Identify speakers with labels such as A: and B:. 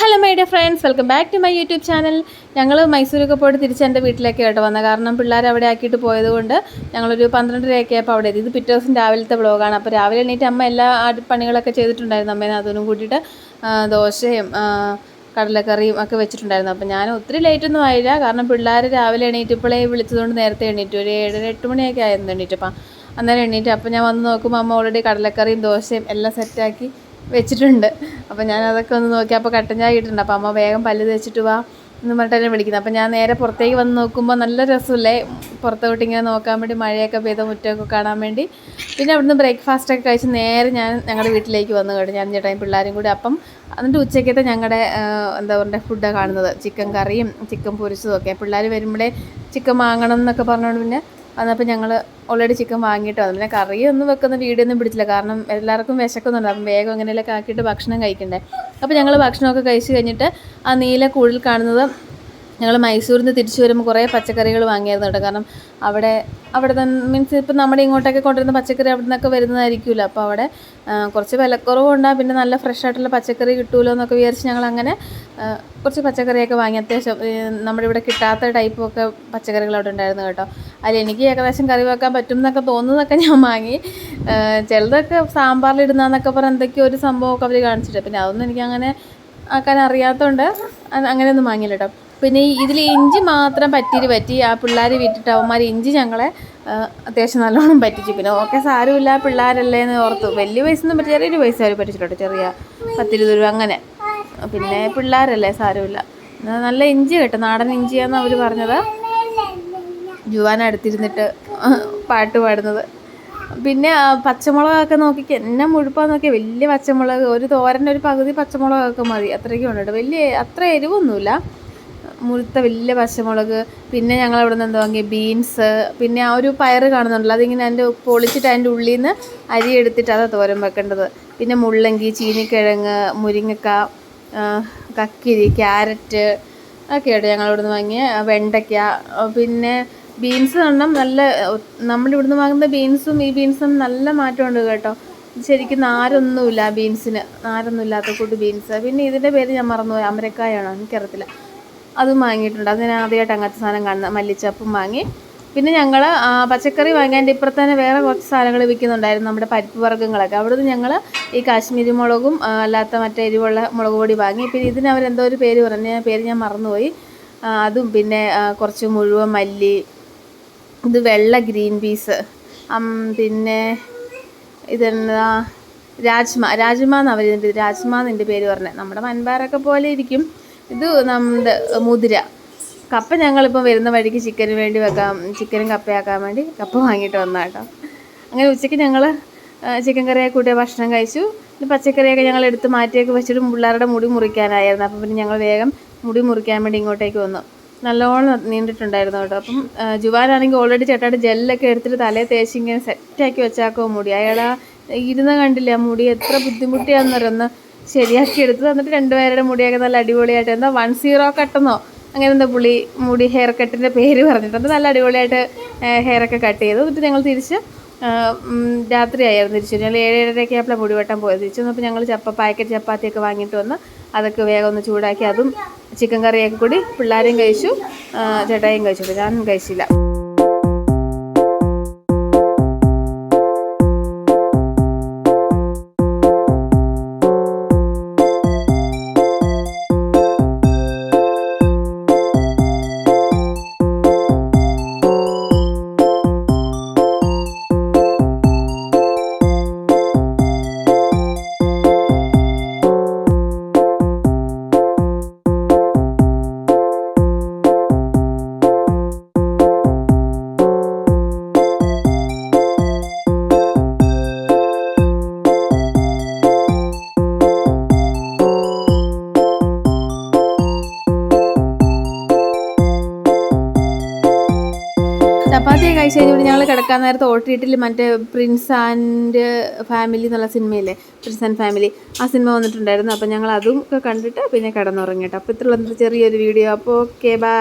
A: Hello my dear friends welcome back to my YouTube channel ഞങ്ങൾ മൈസൂരൊക്കെ പോയിട്ട് തിരിച്ച് എന്റെ വീട്ടിലേക്ക് കേട്ടോ വന്നത്. കാരണം പിള്ളേർ അവിടെ ആക്കിയിട്ട് പോയത് കൊണ്ട് ഞങ്ങളൊരു പന്ത്രണ്ടരയൊക്കെ ആയപ്പോൾ അവിടെ ഇത് പിറ്റേ ദിവസം രാവിലത്തെ വ്ളോഗാണ് അപ്പോൾ രാവിലെ എണീറ്റ് അമ്മ എല്ലാ പണികളൊക്കെ ചെയ്തിട്ടുണ്ടായിരുന്നു അമ്മേനെ. അതൊന്നും കൂട്ടിയിട്ട് ദോശയും കടലക്കറിയും ഒക്കെ വെച്ചിട്ടുണ്ടായിരുന്നു. അപ്പോൾ ഞാൻ ഒത്തിരി ലേറ്റ് ഒന്നും ആയില്ല. കാരണം പിള്ളേർ രാവിലെ എണീറ്റപ്പോഴേ വിളിച്ചതുകൊണ്ട് നേരത്തെ എണീറ്റ്. ഒരു ഏഴര എട്ട് മണിയൊക്കെ ആയിരുന്നു എണീറ്റപ്പം. അന്നേരം എണീറ്റ് അപ്പോൾ ഞാൻ വന്ന് നോക്കുമ്പോൾ അമ്മ ഓൾറെഡി കടലക്കറിയും ദോശയും എല്ലാം സെറ്റാക്കി വെച്ചിട്ടുണ്ട്. അപ്പോൾ ഞാൻ അതൊക്കെ ഒന്ന് നോക്കി. അപ്പോൾ കട്ടൻ ചായ ഇട്ടിട്ടുണ്ട്. അപ്പോൾ അമ്മ വേഗം പല്ല് തേച്ചിട്ട് വാ എന്ന് പറഞ്ഞിട്ടല്ലേ വിളിക്കുന്നത് അപ്പോൾ ഞാൻ നേരെ പുറത്തേക്ക് വന്ന് നോക്കുമ്പോൾ നല്ല രസമില്ലേ? പുറത്തോട്ട് ഇങ്ങനെ നോക്കാൻ വേണ്ടി മഴയൊക്കെ പെയ്ത മുറ്റമൊക്കെ കാണാൻ വേണ്ടി. പിന്നെ അവിടുന്ന് ബ്രേക്ക്ഫാസ്റ്റൊക്കെ കഴിച്ച് നേരെ ഞാൻ ഞങ്ങളുടെ വീട്ടിലേക്ക് വന്നു കേട്ടോ. ഞാൻ ചേട്ടായും പിള്ളേരും കൂടി അപ്പം എന്നിട്ട് ഉച്ചയ്ക്കത്തെ ഞങ്ങളുടെ എന്താ പറയുക ഫുഡാണ് കാണുന്നത്. ചിക്കൻ കറിയും ചിക്കൻ പൊരിച്ചതും ഒക്കെ. പിള്ളേർ വരുമ്പോഴേ ചിക്കൻ വാങ്ങണം എന്നൊക്കെ പറഞ്ഞുകൊണ്ട് പിന്നെ വന്നപ്പോൾ ഞങ്ങൾ ഓൾറെഡി ചിക്കൻ വാങ്ങിയിട്ട്? വന്നു പിന്നെ കറിയൊന്നും വെക്കുന്ന വീഡിയോ ഒന്നും പിടിച്ചില്ല. കാരണം എല്ലാവർക്കും വിശക്കുന്നുണ്ട്. അപ്പം വേഗം അങ്ങനെയൊക്കെ ആക്കിയിട്ട് ഭക്ഷണം കഴിക്കണ്ടേ? അപ്പോൾ ഞങ്ങൾ ഭക്ഷണമൊക്കെ കഴിച്ച് കഴിഞ്ഞിട്ട് ആ നീല കൂടുതൽ കാണുന്നത് ഞങ്ങൾ മൈസൂരിൽ നിന്ന് തിരിച്ചു വരുമ്പോൾ കുറേ പച്ചക്കറികൾ വാങ്ങിയായിരുന്നു കേട്ടോ. കാരണം അവിടെ അവിടെ തന്നെ മീൻസ് ഇപ്പം നമ്മുടെ ഇങ്ങോട്ടൊക്കെ കൊണ്ടുവരുന്ന പച്ചക്കറി അവിടെ നിന്നൊക്കെ വരുന്നതായിരിക്കുമല്ലോ അപ്പോൾ അവിടെ കുറച്ച് വിലക്കുറവുണ്ടാകും പിന്നെ നല്ല ഫ്രഷ് ആയിട്ടുള്ള പച്ചക്കറി കിട്ടുമല്ലോ എന്നൊക്കെ വിചാരിച്ച് ഞങ്ങൾ അങ്ങനെ കുറച്ച് പച്ചക്കറിയൊക്കെ വാങ്ങി. അത്യാവശ്യം നമ്മുടെ ഇവിടെ കിട്ടാത്ത ടൈപ്പൊക്കെ പച്ചക്കറികൾ അവിടെ ഉണ്ടായിരുന്നു കേട്ടോ. അതിൽ എനിക്ക് ഏകദേശം കറി വെക്കാൻ പറ്റും എന്നൊക്കെ തോന്നുന്നതൊക്കെ ഞാൻ വാങ്ങി. ചിലതൊക്കെ സാമ്പാറിലിടുന്നതെന്നൊക്കെ പറഞ്ഞ് എന്തൊക്കെയോ ഒരു സംഭവമൊക്കെ അവർ കാണിച്ചിട്ട് പിന്നെ അതൊന്നും എനിക്ക് അങ്ങനെ ആക്കാൻ അറിയാത്തതുകൊണ്ട് അങ്ങനെയൊന്നും വാങ്ങിയില്ല കേട്ടോ. പിന്നെ ഇതിൽ ഇഞ്ചി മാത്രം പറ്റിയിട്ട് പറ്റി. ആ പിള്ളേർ വിട്ടിട്ട് അവന്മാർ ഇഞ്ചി ഞങ്ങളെ അത്യാവശ്യം നല്ലോണം പറ്റിച്ചു. പിന്നെ ഓക്കെ സാരമില്ല പിള്ളേരല്ലേ എന്ന് ഓർത്തു. വലിയ പൈസയൊന്നും പറ്റി ചെറിയൊരു പൈസ അവർ പറ്റിച്ചിട്ടുണ്ട്. ചെറിയ പത്തിരുപത് രൂപ അങ്ങനെ. പിന്നെ പിള്ളേരല്ലേ സാരമില്ല. നല്ല ഇഞ്ചി കേട്ടോ. നാടൻ ഇഞ്ചിയാന്ന് അവർ പറഞ്ഞത്. ജുവാൻ അടുത്തിരുന്നിട്ട് പാട്ട് പാടുന്നത്. പിന്നെ പച്ചമുളകൊക്കെ നോക്കി എന്നെ മുഴുപ്പാന്ന് നോക്കിയാൽ വലിയ പച്ചമുളക്. ഒരു തോരന്റെ ഒരു പകുതി പച്ചമുളകൊക്കെ മതി. അത്രയ്ക്കും ഉണ്ട് വലിയ അത്ര എരിവൊന്നുമില്ല. മുഴുത്ത വലിയ പച്ചമുളക് പിന്നെ ഞങ്ങൾ അവിടെ നിന്ന് എന്താ വാങ്ങി? ബീൻസ് പിന്നെ ആ ഒരു പയർ കാണുന്നുണ്ടല്ലോ അതിങ്ങനെ അതിന്റെ പൊളിച്ചിട്ട് അതിന്റെ ഉള്ളിൽ നിന്ന് അരി എടുത്തിട്ട് അതാ തോരൻ വെക്കേണ്ടത്. പിന്നെ മുള്ളങ്കി ചീനിക്കിഴങ്ങ് മുരിങ്ങക്ക കക്കിരി ക്യാരറ്റ് ഒക്കെയാണ് ഞങ്ങൾ ഇവിടുന്ന് വാങ്ങിയ വെണ്ടയ്ക്ക. പിന്നെ ബീൻസ് കാണണം നല്ല നമ്മൾ ഇവിടുന്ന് വാങ്ങുന്ന ബീൻസും ഈ ബീൻസും നല്ല മാറ്റമുണ്ട് കേട്ടോ. ശരിക്കും നാരൊന്നുമില്ല ബീൻസിന് നാരൊന്നും ഇല്ലാത്ത കൂട്ട് ബീൻസ് പിന്നെ ഇതിന്റെ പേര് ഞാൻ മറന്നുപോയി അമരക്കായാണോ? എനിക്കറിയത്തില്ല. അതും വാങ്ങിയിട്ടുണ്ട്. അത് ഞാൻ ആദ്യമായിട്ട് അങ്ങനത്തെ സാധനം കാണുന്ന മല്ലിച്ചപ്പും വാങ്ങി. പിന്നെ ഞങ്ങൾ പച്ചക്കറി വാങ്ങാന്റെ ഇപ്പുറത്ത് തന്നെ വേറെ കുറച്ച് സാധനങ്ങൾ വിൽക്കുന്നുണ്ടായിരുന്നു നമ്മുടെ പരിപ്പ് വർഗങ്ങളൊക്കെ. അവിടുന്ന് ഞങ്ങൾ ഈ കാശ്മീരി മുളകും അല്ലാത്ത മറ്റേ എരിവുള്ള മുളക് പൊടി വാങ്ങി. പിന്നെ ഇതിന് അവരെന്തോ ഒരു പേര് പറഞ്ഞു പേര് ഞാൻ മറന്നുപോയി. അതും പിന്നെ കുറച്ച് മുഴുവൻ മല്ലി ഇത് വെള്ള ഗ്രീൻ പീസ്. പിന്നെ ഇതെന്താ രാജ്മ രാജ്മ എന്നാണ് അവർ രാജ്മ എന്നിന്റെ പേര് പറഞ്ഞത് നമ്മുടെ മൻപാറൊക്കെ പോലെ ഇരിക്കും. ഇത് നമ്മുടെ മുതിര. കപ്പ ഞങ്ങളിപ്പോൾ വരുന്ന വഴിക്ക് ചിക്കന് വേണ്ടി വെക്കാം ചിക്കനും കപ്പയാക്കാൻ വേണ്ടി കപ്പ വാങ്ങിയിട്ട് വന്ന കേട്ടോ. അങ്ങനെ ഉച്ചയ്ക്ക് ഞങ്ങൾ ചിക്കൻ കറിയൊക്കെ കൂട്ടിയ ഭക്ഷണം കഴിച്ചു. പിന്നെ പച്ചക്കറിയൊക്കെ ഞങ്ങൾ എടുത്ത് മാറ്റിയൊക്കെ വെച്ചിട്ട് പിള്ളേരുടെ മുടി മുറിക്കാനായിരുന്നു. അപ്പോൾ പിന്നെ ഞങ്ങൾ വേഗം മുടി മുറിക്കാൻ വേണ്ടി ഇങ്ങോട്ടേക്ക് വന്നു. നല്ലോണം നീണ്ടിട്ടുണ്ടായിരുന്നു കേട്ടോ. അപ്പം ജുവാനാണെങ്കിൽ ഓൾറെഡി ചേട്ടായിട്ട് ജെല്ലൊക്കെ എടുത്തിട്ട് തലേ തേച്ച് ഇങ്ങനെ സെറ്റാക്കി വെച്ചാക്കോ മുടി. അയാൾ ഇരുന്ന് കണ്ടില്ല മുടി എത്ര ബുദ്ധിമുട്ടിയാണെന്ന് ഒന്ന് ശരിയാക്കി എടുത്ത് തന്നിട്ട് രണ്ടുപേരുടെ മുടിയൊക്കെ നല്ല അടിപൊളിയായിട്ട് എന്താ വൺ സീറോ കട്ടെന്നോ? അങ്ങനെ എന്താ പുള്ളി മുടി ഹെയർ കട്ടിന്റെ പേര് പറഞ്ഞിട്ടുണ്ട്. നല്ല അടിപൊളിയായിട്ട് ഹെയറൊക്കെ കട്ട് ചെയ്തു. എന്നിട്ട് ഞങ്ങൾ തിരിച്ച് രാത്രിയായിരുന്നു തിരിച്ചു. ഞങ്ങൾ ഏഴ് ഏഴരയൊക്കെ ആയപ്പോഴാണ് മുടി വെട്ടാൻ പോയത് തിരിച്ചു. വന്നപ്പോൾ ഞങ്ങൾ ചപ്പ പാക്കറ്റ് ചപ്പാത്തിയൊക്കെ വാങ്ങിയിട്ട് വന്ന് അതൊക്കെ വേഗം ഒന്ന് ചൂടാക്കി അതും ചിക്കൻ കറിയൊക്കെ കൂടി പിള്ളേരെയും കഴിച്ചു ചേട്ടായും കഴിച്ചു. ഞാൻ കഴിച്ചില്ല. ചപ്പാത്തി കഴിച്ച് കഴിഞ്ഞിട്ട് ഞങ്ങൾ കിടക്കാൻ നേരത്ത് ഓട്ടിട്ടിൽ മറ്റേ പ്രിൻസ് ആൻഡ് ഫാമിലി എന്നുള്ള സിനിമയില്ലേ? പ്രിൻസ് ആൻഡ് ഫാമിലി ആ സിനിമ വന്നിട്ടുണ്ടായിരുന്നു. അപ്പോൾ ഞങ്ങൾ അതും ഒക്കെ കണ്ടിട്ട് പിന്നെ കിടന്നുറങ്ങിയിട്ട് അപ്പോൾ ഇത്രയുള്ള ചെറിയൊരു വീഡിയോ അപ്പോൾ ഓക്കെ ബൈ